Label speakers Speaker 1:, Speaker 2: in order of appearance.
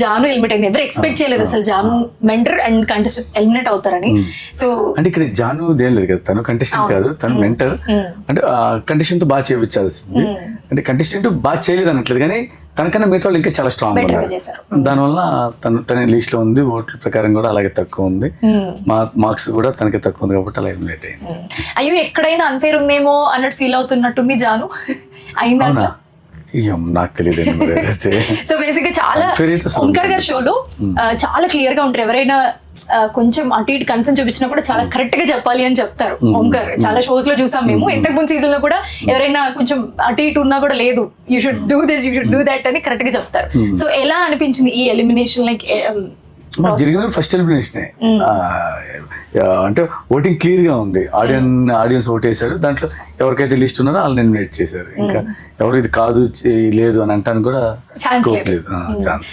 Speaker 1: Janu eliminate అయింది ఎవరు expect చేయలేదు అసలు Jaanu mentor and contestant eliminate అవుతారని. సో
Speaker 2: అంటే ఇక్కడ జాను దేం లేదు కదా తను కంటెస్టెంట్. కాదు తను మెంటర్ అంటే కంటెస్టెంట్ బాగా చేయించాల్సింది అంటే కంటెస్టెంట్ బాగా చేయలేదు అనట్లేదు కానీ తనకన్నా మిగతా వాళ్ళు ఇంకా చాలా స్ట్రాంగ్ ఉన్నారు. దానివల్ల తను తన లిస్ట్లో ఉంది ఓట్ల ప్రకారం కూడా అలాగే తక్కువ ఉంది. మా మార్క్స్ కూడా తనకి తక్కువ ఉంది కాబట్టి అలా ఎలిమినేట్ అయింది.
Speaker 1: అయ్యో ఎక్కడైనా అన్ఫేర్ ఉందేమో అన్నట్టు ఫీల్ అవుతున్నట్టుంది జాను. అయిందా
Speaker 2: ఏం నాకు తెలియదు అదైతే
Speaker 1: సో బేసిక్గా చాలా
Speaker 2: అయితే
Speaker 1: ఓంకార్ గారి. షోలో చాలా క్లియర్గా ఉంటారు. ఎవరైనా కొంచెం అటు ఇటు కన్సర్న్ చూపించినా కూడా చాలా కరెక్ట్గా చెప్పాలి అని చెప్తారు ఓంకార్. చాలా షోస్లో చూసాం మేము. ఇంతకు ముందు సీజన్లో కూడా ఎవరైనా కొంచెం అటు ఇటు ఉన్నా కూడా లేదు. You should do this you should do that అని కరెక్ట్గా చెప్తారు సో ఎలా అనిపించింది ఈ ఎలిమినేషన్ లైక్
Speaker 2: మాకు జరిగిన ఫస్ట్ ఎలిమినేషన్ అంటే ఓటింగ్ క్లియర్గా ఉంది. ఆడియన్ ఆడియన్స్ ఓటేశారు. దాంట్లో ఎవరికైతే లిస్ట్ ఉన్నారో వాళ్ళని ఎలిమినేట్ చేశారు. ఇంకా ఎవరు ఇది కాదు లేదు అని అంటాను కూడా స్కోప్. లేదు. ఛాన్స్